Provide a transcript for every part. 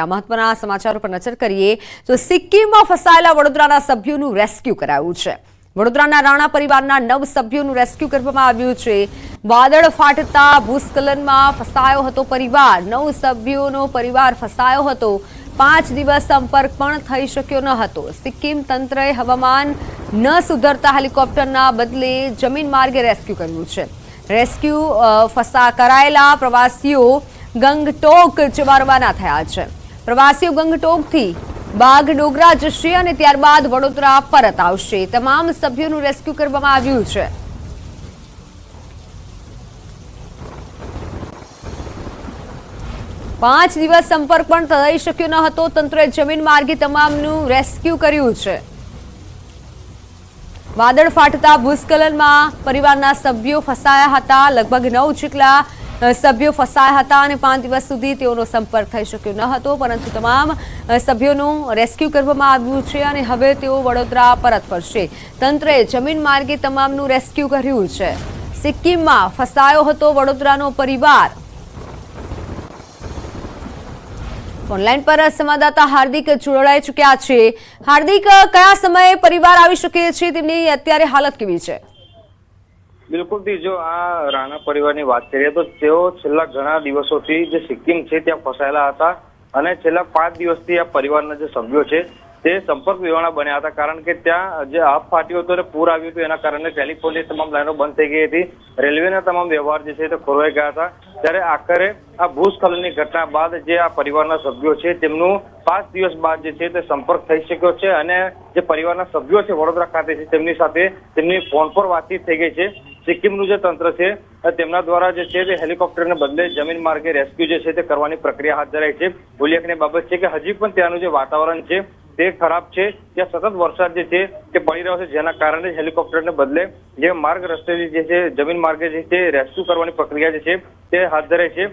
આ મહત્વના સમાચારો પર નજર કરીએ તો સિક્કિમમાં ફસાયેલા વડોદરાના સભ્યોનું રેસ્ક્યુ કરાયું છે. વડોદરાના રાણા પરિવારના નવ સભ્યોનું રેસ્ક્યુ કરવામાં આવ્યું છે. વાદળ ફાટતા ભૂસ્ખલનમાં ફસાયો હતો પરિવાર. નવ સભ્યોનો પરિવાર ફસાયો હતો. પાંચ દિવસ સંપર્ક પણ થઈ શક્યો ન હતો. સિક્કિમ તંત્રએ હવામાન ન સુધરતા હેલિકોપ્ટરના બદલે જમીન માર્ગે રેસ્ક્યુ કર્યું છે. રેસ્ક્યુ ફસા કરાયેલા પ્રવાસીઓ ગંગટોક જવા રવાના થયા છે. પ્રવાસીઓ ગંગટોકથી બાઘડોગરા જશે અને ત્યારબાદ વડોદરા પરત આવશે. તમામ સભ્યોનું રેસ્ક્યુ કરવામાં આવ્યું છે. પાંચ દિવસ સંપર્ક પણ થઈ શક્યો ન હતો, તંત્રએ જમીન માર્ગે તમામનું રેસ્ક્યુ કર્યું છે. વાદળ ફાટતા ભૂસ્ખલનમાં પરિવારના સભ્યો ફસાયા હતા. લગભગ નવ જેટલા સભ્યો ફસાયા હતા અને પાંચ દિવસ સુધી તેઓનો સંપર્ક થઈ શક્યો ન હતો, પરંતુ તમામ સભ્યોનું રેસ્ક્યુ કરવામાં આવ્યું છે અને હવે તેઓ વડોદરા પરત ફરશે. તંત્રએ જમીન માર્ગે તમામનું રેસ્ક્યુ કર્યું છે. સિક્કિમમાં ફસાયો હતો વડોદરાનો પરિવાર. ઓનલાઈન પર સંવાદદાતા હાર્દિક જોડાઈ ચૂક્યા છે. હાર્દિક, કયા સમયે પરિવાર આવી શકે છે? તેમની અત્યારે હાલત કેવી છે? બિલકુલથી જો આ રાણા પરિવારની વાત કરીએ તો તેઓ છેલ્લા ઘણા દિવસોથી જે સિક્કિમ છે, ત્યાં ફસાયેલા હતા અને છેલ્લા પાંચ દિવસથી આ પરિવારના જે સભ્યો છે તે સંપર્ક વિહોણા બન્યા હતા, કારણ કે ત્યાં જે આપ ફાટ્યું હતું અને પૂર આવ્યું હતું, એના કારણે ટેલિફોનની તમામ લાઈનો બંધ થઈ ગઈ હતી. રેલવેના તમામ વ્યવહાર જે છે તે ખોરવાઈ ગયા હતા. ત્યારે આખરે આ ભૂસ્ખલનની ઘટના બાદ જે આ પરિવારના સભ્યો છે, તેમનું પાંચ દિવસ બાદ જે છે તે સંપર્ક થઈ શક્યો છે અને જે પરિવારના સભ્યો છે વડોદરા ખાતે છે, તેમની સાથે તેમની ફોન પર વાતચીત થઈ ગઈ છે. સિક્કિમનું જે તંત્ર છે તેમના દ્વારા જે છે તે હેલિકોપ્ટરને બદલે જમીન માર્ગે રેસ્ક્યુ જે છે તે કરવાની પ્રક્રિયા હાથ ધરાઈ છે. ઉલ્લેખનીય બાબત છે કે હજી પણ ત્યાંનું જે વાતાવરણ છે તે ખરાબ છે, ત્યાં સતત વરસાદ જે છે તે પડી રહ્યો છે, જેના કારણે હેલિકોપ્ટરને બદલે જે માર્ગ રસ્તે જે છે, જમીન માર્ગે જે છે રેસ્ક્યુ કરવાની પ્રક્રિયા જે છે, તે હાથ ધરાઈ છે.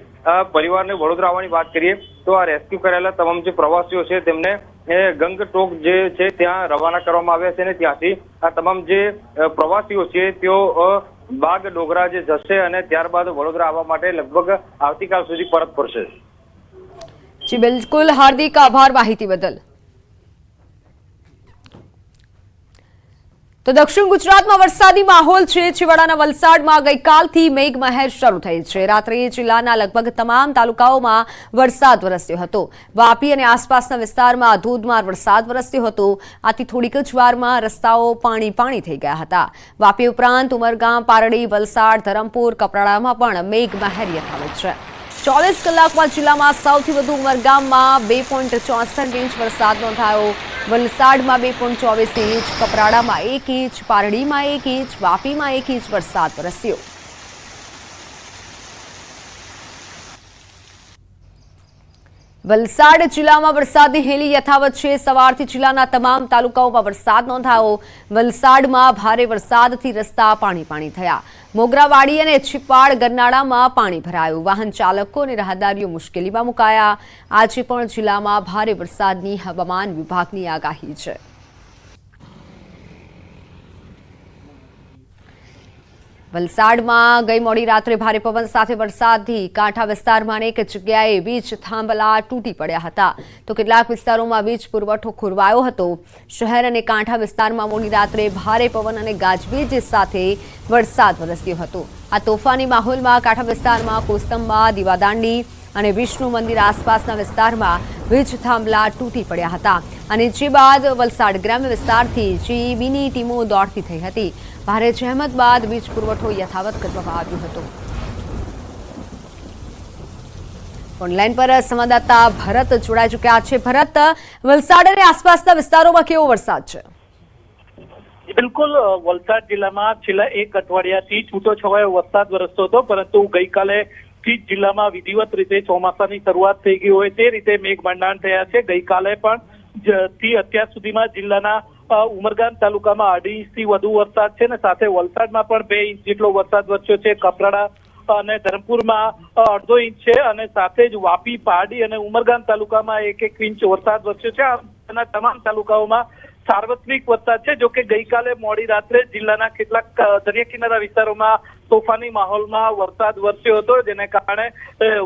પરિવારને વડોદરા આવવાની વાત કરીએ, તો આ રેસ્ક્યુ કરેલા તમામ જે પ્રવાસીઓ છે, તેમને ગંગટોક જે છે, ત્યાં રવાના કરવામાં આવ્યા છે અને ત્યાંથી આ તમામ જે પ્રવાસીઓ છે, તેઓ બાગ ડોગરા જે જશે અને ત્યારબાદ વડોદરા આવવા માટે લગભગ આવતીકાલ સુધી પરત ફરશે. જી, બિલકુલ. હાર્દિક આભાર માહિતી બદલ. તો દક્ષિણ ગુજરાતમાં વરસાદી માહોલ છે. છેવાડાના વલસાડમાં ગઈકાલથી મેઘમહેર શરૂ થઈ છે. રાત્રે જિલ્લાના લગભગ તમામ તાલુકાઓમાં વરસાદ વરસ્યો હતો. વાપી અને આસપાસના વિસ્તારમાં ધોધમાર વરસાદ વરસ્યો હતો. આથી થોડીક જ વારમાં રસ્તાઓ પાણી પાણી થઈ ગયા હતા. વાપી ઉપરાંત ઉમરગામ, પારડી, વલસાડ, ધરમપુર, કપરાડામાં પણ મેઘમહેર યથાવત છે. ચોવીસ કલાકમાં જિલ્લામાં સૌથી વધુ ઉમરગામમાં બે પોઈન્ટ ચોસઠ ઇંચ વરસાદ નોંધાયો. વલસાડમાં બે પોઈન્ટ ચોવીસ ઇંચ, કપરાડામાં એક ઇંચ, પારડીમાં એક ઇંચ, વાપીમાં એક ઇંચ વરસાદ વરસ્યો. વલસાડ જિલ્લામાં વરસાદની હેલી યથાવત છે. સવારથી જિલ્લાના તમામ તાલુકાઓમાં વરસાદ નોંધાયો. વલસાડમાં ભારે વરસાદથી રસ્તા પાણી પાણી થયા. મોગરાવાડી અને છીપાડ ગરનાળામાં પાણી ભરાયું. વાહન ચાલકો અને રાહદારીઓ મુશ્કેલીમાં મુકાયા. આજે પણ જિલ્લામાં ભારે વરસાદની હવામાન વિભાગની આગાહી છે. વલસાડમાં ગઈ મોડી રાત્રે ભારે પવન સાથે વરસાદથી કાંઠા વિસ્તારમાં અનેક જગ્યાએ વીજ થાંભલા તૂટી પડ્યા હતા. તો કેટલાક વિસ્તારોમાં વીજ પુરવઠો ખોરવાયો હતો. શહેર અને કાંઠા વિસ્તારમાં મોડી રાત્રે ભારે પવન અને ગાજવીજ સાથે વરસાદ વરસ્યો હતો. આ તોફાની માહોલમાં કાંઠા વિસ્તારમાં કોસ્તંબા દીવાદાંડી અને વિષ્ણુ મંદિર આસપાસના વિસ્તારમાં વીજ થાંભલા તૂટી પડ્યા હતા અને જે બાદ વલસાડ ગ્રામ્ય વિસ્તારથી જીબીની ટીમો દોડતી થઈ હતી. ભારે જહેમત બાદ વીજ પુરવઠો યથાવત કરવામાં આવ્યો હતો. ઓનલાઈન પર સંવાદદાતા ભરત જોડાઈ ચુક્યા છે. ભરત, વલસાડ અને આસપાસના વિસ્તારોમાં કેવો વરસાદ છે? બિલકુલ વલસાડ જિલ્લામાં છેલ્લા એક અઠવાડિયાથી છૂટો છવાયો વરસાદ વરસતો હતો, પરંતુ ગઈકાલે જ જિલ્લામાં વિધિવત રીતે ચોમાસાની શરૂઆત થઈ ગઈ હોય તે રીતે મેઘમંડાણ થયા છે. ગઈકાલે પણ થી અત્યાર સુધીમાં જિલ્લાના ઉમરગામ તાલુકામાં અઢી ઇંચથી વધુ વરસાદ છે ને સાથે વલસાડમાં પણ બે ઇંચ જેટલો વરસાદ વરસ્યો છે. કપરાડા અને ધરમપુરમાં અડધો ઇંચ છે અને સાથે જ વાપી પહાડી અને ઉમરગામ તાલુકામાં એક એક ઇંચ વરસાદ વરસ્યો છે. આના તમામ તાલુકાઓમાં સાર્વત્રિક વરસાદ છે જોકે ગઈકાલે મોડી રાત્રે જિલ્લાના કેટલાક દરિયા કિનારા વિસ્તારોમાં તોફાની માહોલમાં વરસાદ વરસ્યો હતો. જેને કારણે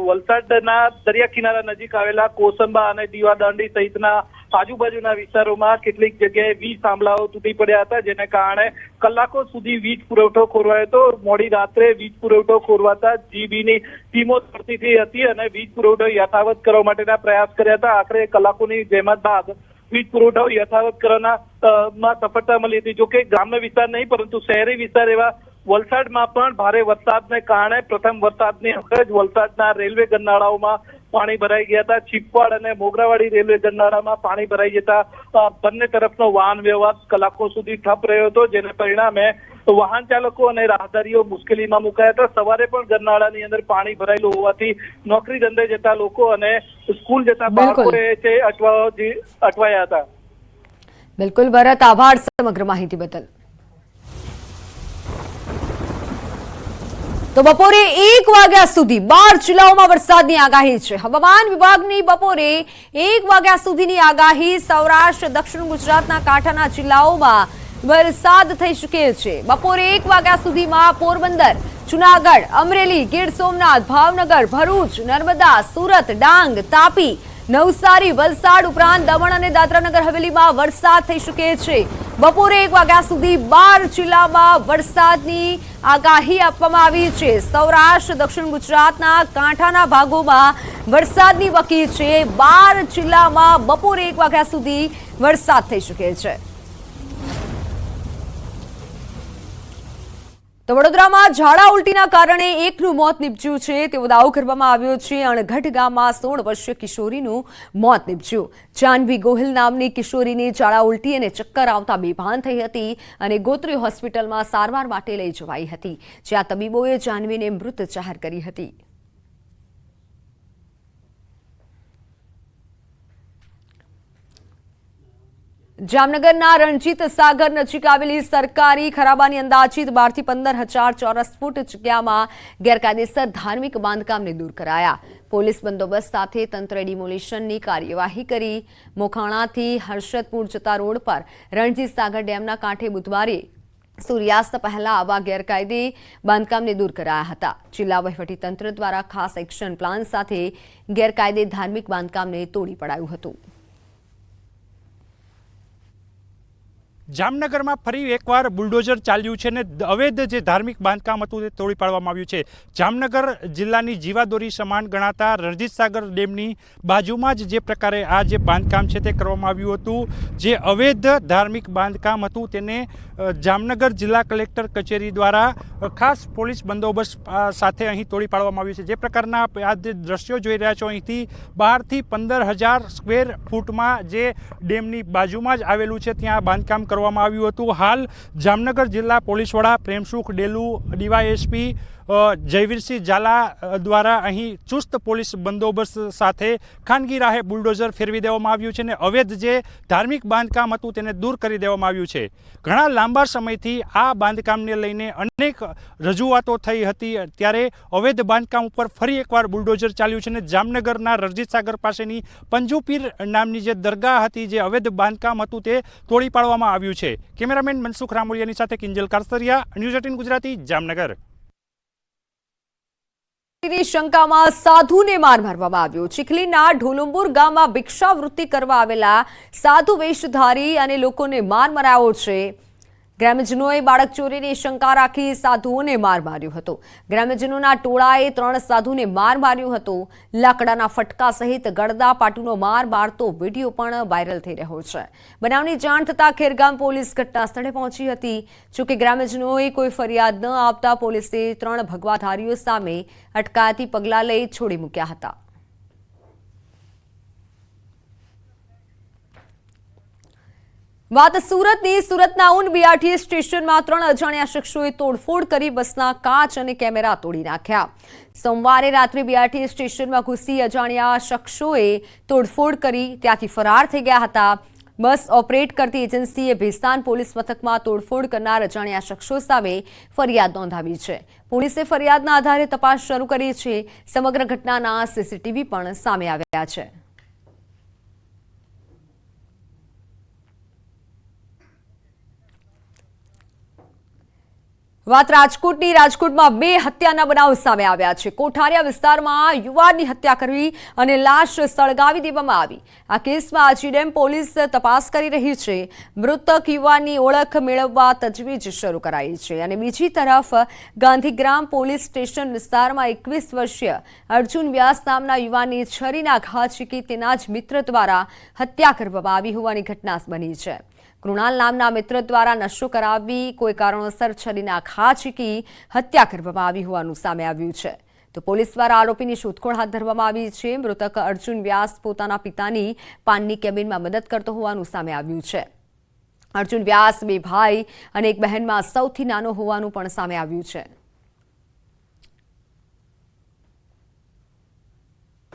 વલસાડના દરિયા કિનારા નજીક આવેલા કોસંબા અને દીવાદાંડી સહિતના આજુબાજુના વિસ્તારોમાં કેટલીક જગ્યાએ વીજ થાંભલાઓ તૂટી પડ્યા હતા. જેને કારણે કલાકો સુધી વીજ પુરવઠો ખોરવાયો હતો. મોડી રાત્રે વીજ પુરવઠો ખોરવાતા જીબીની ટીમો ધરતીથી હતી અને વીજ પુરવઠો યથાવત કરવા માટેના પ્રયાસ કર્યા હતા. આખરે કલાકોની જહેમત બાદ વીજ પુરવઠાઓ યથાવત કરવાના માં સફળતા મળી હતી. જોકે ગ્રામ્ય વિસ્તાર નહીં, પરંતુ શહેરી વિસ્તાર એવા વલસાડમાં પણ ભારે વરસાદને કારણે પ્રથમ વરસાદની અંદર જ વલસાડના રેલવે ગરનાળાઓમાં પાણી ભરાઈ ગયા હતા. ચીપવાડ અને મોગરાવાડી રેલવે દંડાળામાં પાણી ભરાઈ જતા બંને તરફનો વાહન વ્યવહાર કલાકો સુધી ઠપ રહ્યો હતો જેને પરિણામે વાહન ચાલકો અને રાહદારીઓ મુશ્કેલીમાં મુકાયા હતા. સવારે પણ ગરનાળાની અંદર પાણી ભરાયેલું હોવાથી નોકરી ધંધે જતા લોકો અને સ્કૂલ જતા બાળકો બાળકોએ અટવાયા હતા. બિલકુલ ભરત આભાર સમગ્ર માહિતી બદલ. તો બપોરે એક વાગ્યા સુધી બાર જિલ્લાઓમાં વરસાદની આગાહી છે. હવામાન વિભાગની બપોરે એક વાગ્યા સુધીની આગાહી સૌરાષ્ટ્ર, દક્ષિણ ગુજરાતના કાંઠાના જિલ્લાઓમાં વરસાદ થઈ શકે છે. બપોરે એક વાગ્યા સુધીમાં પોરબંદર, જુનાગઢ, અમરેલી, ગીર સોમનાથ, ભાવનગર, ભરૂચ, નર્મદા, સુરત, ડાંગ, તાપી, નવસારી, વલસાડ ઉપરાંત દમણ અને દાદરાનગર હવેલીમાં વરસાદ થઈ શકે છે. બપોરે એક વાગ્યા સુધી બાર જિલ્લામાં વરસાદની આગાહી આપવામાં આવી છે. સૌરાષ્ટ્ર, દક્ષિણ ગુજરાતના કાંઠાના ભાગોમાં વરસાદની વકી છે. બાર જિલ્લામાં બપોરે એક વાગ્યા સુધી વરસાદ થઈ શકે છે. તો વડોદરામાં ઝાડા ઉલટીના કારણે એકનું મોત નીપજ્યું છે. તેવો દાવો કરવામાં આવ્યો છે. અણઘટ ગામમાં સોળ વર્ષીય કિશોરીનું મોત નીપજ્યું. જાનવી ગોહિલ નામની કિશોરીને ઝાડા ઉલટી અને ચક્કર આવતા બેભાન થઈ હતી અને ગોત્રી હોસ્પિટલમાં સારવાર માટે લઈ જવાઈ હતી. જ્યાં તબીબોએ જાનવીને મૃત જાહેર કરી હતી. જામનગરના રણજીત સાગર નજીક આવેલી સરકારી ખરાબાની અંદાજિત બારથી પંદર હજાર ચોરસ ફૂટ જગ્યામાં ગેરકાયદેસર ધાર્મિક બાંધકામને દૂર કરાયા. પોલીસ બંદોબસ્ત સાથે તંત્રે ડિમોલિશનની કાર્યવાહી કરી. મોખાણાથી હર્ષદપુર જતા રોડ પર રણજીત સાગર ડેમના કાંઠે બુધવારે સૂર્યાસ્ત પહેલા આવા ગેરકાયદે બાંધકામને દૂર કરાયા હતા. જિલ્લા વહીવટીતંત્ર દ્વારા ખાસ એક્શન પ્લાન સાથે ગેરકાયદે ધાર્મિક બાંધકામને તોડી પડાયું હતું. જામનગરમાં ફરી એકવાર બુલડોઝર ચાલ્યું છે ને અવૈધ જે ધાર્મિક બાંધકામ હતું તે તોડી પાડવામાં આવ્યું છે. જામનગર જિલ્લાની જીવાદોરી સમાન ગણાતા રણજીત સાગર ડેમની બાજુમાં જ જે પ્રકારે આ જે બાંધકામ છે તે કરવામાં આવ્યું હતું. જે અવૈધ ધાર્મિક બાંધકામ હતું તેને જામનગર જિલ્લા કલેક્ટર કચેરી દ્વારા ખાસ પોલીસ બંદોબસ્ત સાથે અહીં તોડી પાડવામાં આવ્યું છે. જે પ્રકારના આ જે દ્રશ્યો જોઈ રહ્યા છો અહીંથી, બારથી પંદર હજાર સ્ક્વેર ફૂટમાં જે ડેમની બાજુમાં જ આવેલું છે, ત્યાં બાંધકામ કરવામાં આવ્યું હતું. હાલ જામનગર જિલ્લા પોલીસ વડા પ્રેમસુખ ડેલુ ડીવાયએસપી જયવીરસિંહ ઝાલા દ્વારા અહીં ચુસ્ત પોલીસ બંદોબસ્ત સાથે ખાનગી રાહે બુલડોઝર ફેરવી દેવામાં આવ્યું છે અને અવૈધ જે ધાર્મિક બાંધકામ હતું તેને દૂર કરી દેવામાં આવ્યું છે. ઘણા લાંબા સમયથી આ બાંધકામને લઈને અનેક રજૂઆતો થઈ હતી. ત્યારે અવૈધ બાંધકામ ઉપર ફરી એકવાર બુલડોઝર ચાલ્યું છે અને જામનગરના રણજીત સાગર પાસેની પંજુપીર નામની જે દરગાહ હતી જે અવૈધ બાંધકામ હતું તે તોડી પાડવામાં આવ્યું છે. કેમેરામેન મનસુખ રામોલિયાની સાથે કિંજલ કારસરિયા, ન્યૂઝ એટીન ગુજરાતી, જામનગર. શંકામાં સાધુને માર મારવામાં આવ્યો. ચીખલીના ઢોલુંબુર ગામમાં ભિક્ષાવૃત્તિ કરવા આવેલા સાધુ વેશધારી અને લોકોને માર મરાયો છે. ગ્રામ્યજનોએ બાળક ચોરીની શંકા રાખી સાધુઓને માર માર્યો હતો. ગ્રામ્યજનોના ટોળાએ ત્રણ સાધુને માર માર્યો હતો. લાકડાના ફટકા સહિત ગળદા પાટુનો માર મારતો વીડિયો પણ વાયરલ થઈ રહ્યો છે. બનાવની જાણ થતાં ખેરગામ પોલીસ ઘટના સ્થળે પહોંચી હતી. જોકે ગ્રામ્યજનોએ કોઈ ફરિયાદ ન આપતા પોલીસે ત્રણ ભગવાધારીઓ સામે અટકાયતી પગલાં લઈ છોડી મૂક્યા હતા. વાત સુરતની, સુરતના ઉન બીઆરટી સ્ટેશનમાં ત્રણ અજાણ્યા શખ્સોએ તોડફોડ કરી બસના કાચ અને કેમેરા તોડી નાખ્યા. સોમવારે રાત્રે બીઆરટી સ્ટેશનમાં ઘૂસી અજાણ્યા શખ્સોએ તોડફોડ કરી, ત્યાંથી ફરાર થઈ ગયા હતા. બસ ઓપરેટ કરતી એજન્સીએ ભેસ્તાન પોલીસ મથકમાં તોડફોડ કરનાર અજાણ્યા શખ્સો સામે ફરિયાદ નોંધાવી છે. પોલીસે ફરિયાદના આધારે તપાસ શરૂ કરી છે. સમગ્ર ઘટનાના સીસીટીવી પણ સામે આવ્યા છે. વાત રાજકોટની, રાજકોટમાં બે હત્યાના બનાવ સામે આવ્યા છે. કોઠારિયા વિસ્તારમાં યુવાનની હત્યા કરવી અને લાશ સળગાવી દેવામાં આવી. આ કેસમાં આજીડેમ પોલીસ તપાસ કરી રહી છે. મૃતક યુવાનની ઓળખ મેળવવા તજવીજ શરૂ કરાઈ છે. અને બીજી તરફ, ગાંધીગ્રામ પોલીસ સ્ટેશન વિસ્તારમાં એકવીસ વર્ષીય અર્જુન વ્યાસ નામના યુવાનની છરીના ઘા ચીકી તેના જ મિત્ર દ્વારા હત્યા કરવામાં આવી હોવાની ઘટના બની છે. કૃણાલ નામના મિત્ર દ્વારા નશો કરાવી કોઈ કારણોસર છરીના ઘા ચીકી હત્યા કરવામાં આવી હોવાનું સામે આવ્યું છે. તો પોલીસ દ્વારા આરોપીની શોધખોળ હાથ ધરવામાં આવી છે. મૃતક અર્જુન વ્યાસ પોતાના પિતાની પાનની કેબિનમાં મદદ કરતો હોવાનું સામે આવ્યું છે. અર્જુન વ્યાસ, બે ભાઈ અને એક બહેનમાં સૌથી નાનો હોવાનું પણ સામે આવ્યું છે.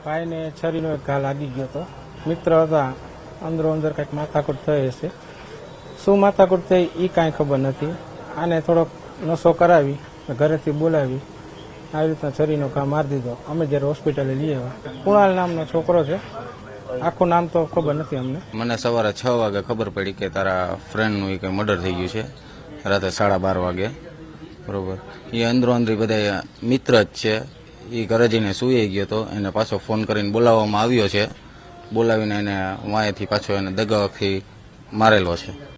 ભાઈને છરીનો એક ઘા લાગી ગયો હતો. મિત્ર હતા. અંદરો અંદર કંઈક માથાકૂટ થઈ હશે. શું માથાકૂટ થઈ એ કાંઈ ખબર નથી. આને થોડોક નશો કરાવી ઘરેથી બોલાવી. આવી રીતના છરીનો કામ મારી દીધો. અમે જ્યારે હોસ્પિટલે લઈ આવ્યા. કુણાલ નામનો છોકરો છે. આખું નામ તો ખબર નથી અમને. મને સવારે છ વાગે ખબર પડી કે તારા ફ્રેન્ડનું કંઈ મર્ડર થઈ ગયું છે. રાતે સાડા બાર વાગે. બરોબર. એ અંદરો અંદરી બધા મિત્ર જ છે. એ ઘરે જઈને સૂઈ ગયો હતો એને પાછો ફોન કરીને બોલાવવામાં આવ્યો છે. બોલાવીને એને વાંયથી પાછો એને દગાથી મારેલો છે.